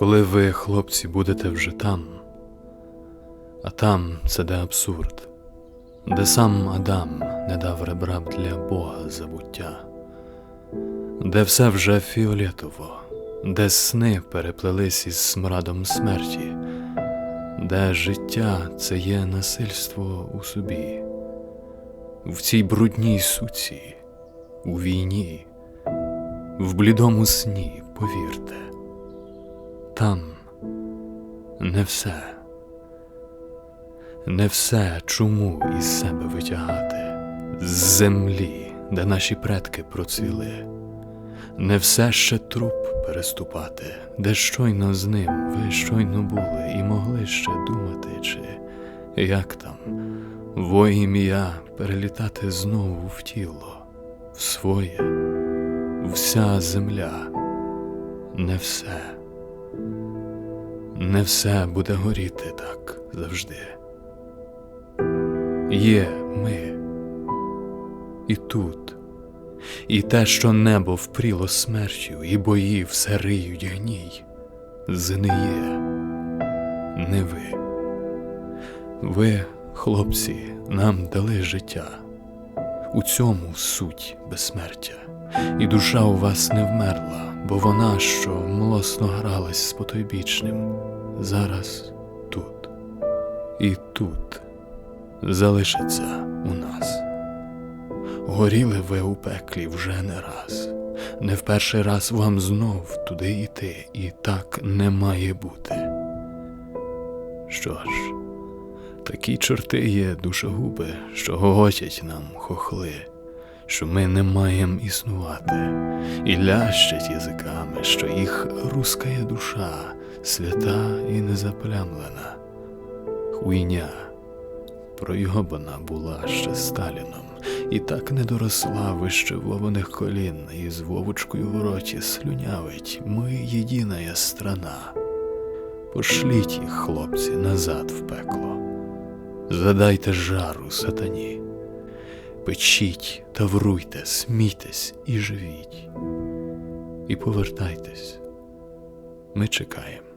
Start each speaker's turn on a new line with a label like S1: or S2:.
S1: Коли ви, хлопці, будете вже там, а там це де абсурд, де сам Адам не дав ребра для Бога забуття, де все вже фіолетово, де сни переплелись із смрадом смерті, де життя це є насильство у собі, в цій брудній суці, у війні, в блідому сні, повірте. Там. Не все, не все чому із себе витягати, з землі, де наші предки процвіли, не все ще труп переступати, де щойно з ним ви щойно були і могли ще думати, чи як там во ім'я перелітати знову в тіло, в своє, вся земля, не все. Не все буде горіти так завжди. Є ми і тут, і те, що небо впріло смертю, і бої все риють гній, зниє, не ви. Ви, хлопці, нам дали життя, у цьому суть безсмертя, і душа у вас не вмерла, бо вона, що млосно гралась з потойбічним, зараз тут і тут залишиться у нас. Горіли ви у пеклі вже не раз, не в перший раз вам знов туди йти, і так не має бути. Що ж, такі чорти є душогуби, що гоготять нам хохли, що ми не маєм існувати, і лящать язиками, що їх рускає душа, свята і незаплямлена. Хуйня пройобана була ще Сталіном, і так не доросла вище вованих колін, і з вовочкою в роті слюнявить ми єдиная страна. Пошліть їх, хлопці, назад в пекло. Задайте жару сатані. Печіть, тавруйте, смійтесь і живіть. І повертайтесь. Ми чекаємо.